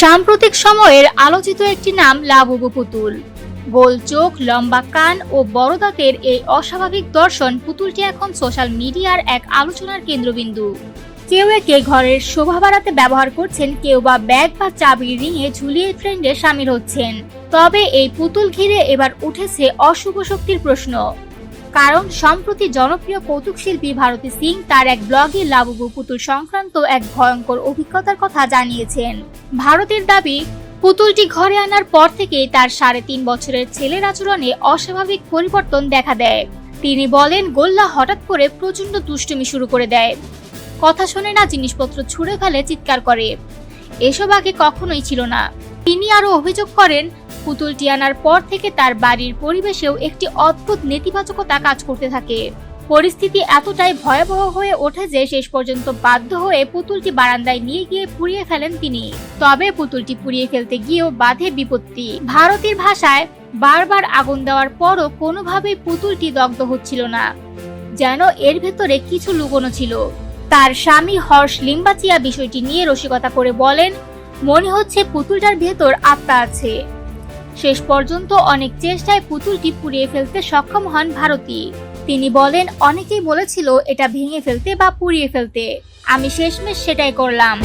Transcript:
সাম্প্রতিক সময়ের আলোচিত একটি নাম লাবুবু পুতুল। গোল চোখ, লম্বা কান ও বড় দাঁতের এই অস্বাভাবিক দর্শন পুতুলটি এখন সোশ্যাল মিডিয়ার এক আলোচনার কেন্দ্রবিন্দু। কেউ একে ঘরের শোভা বাড়াতে ব্যবহার করছেন, কেউ বা ব্যাগ বা চাবির রিংয়ে ঝুলিয়ে ট্রেন্ডে সামিল হচ্ছেন। তবে এই পুতুল ঘিরে এবার উঠেছে অশুভ শক্তির প্রশ্ন। কারণ সম্প্রতি জনপ্রিয় কৌতুক শিল্পী ভারতী সিং তার এক ব্লগে লাবুবু পুতুল সংক্রান্ত এক ভয়ঙ্কর অভিজ্ঞতার কথা জানিয়েছেন। ভারতের দাবি, পুতুলটি ঘরে আনার পর থেকেই তার সাড়ে তিন বছরের ছেলের আচরণে অস্বাভাবিক পরিবর্তন দেখা দেয়। তিনি বলেন, গোল্লা হঠাৎ করে প্রচণ্ড দুষ্টুমি শুরু করে দেয়। কথা শোনে না জিনিসপত্র ছুঁড়ে ফেলে চিৎকার করে। এসব আগে কখনোই ছিল না। তিনি আরও অভিযোগ করেন পুতুলটি আনার পর থেকে তার বাড়ির পরিবেশেও একটি অদ্ভুত নেতিবাচকতা কাজ করতে থাকে। পরিস্থিতি এতটাই ভয়াবহ হয়ে ওঠে যে শেষ পর্যন্ত বাধ্য হয়ে পুতুলটি বারান্দায় নিয়ে গিয়ে পুড়িয়ে ফেলেন তিনি। তবে পুতুলটি পুড়িয়ে ফেলতে গিয়েও বাধে বিপত্তি। ভারতের ভাষায় বারবার আগুন দেওয়ার পরও কোনোভাবেই পুতুলটি দগ্ধ হচ্ছিল না। যেন এর ভেতরে কিছু লুকোনো ছিল। তার স্বামী হর্ষ লিম্বাচিয়া বিষয়টি নিয়ে রসিকতা করে বলেন, মনে হচ্ছে পুতুলটার ভেতর আত্মা আছে। শেষ পর্যন্ত অনেক চেষ্টায় পুতুলটি পুড়িয়ে ফেলতে সক্ষম হন ভারতী। তিনি বলেন, অনেকেই বলেছিল এটা ভেঙে ফেলতে বা পুড়িয়ে ফেলতে। আমি শেষমেশ সেটাই করলাম।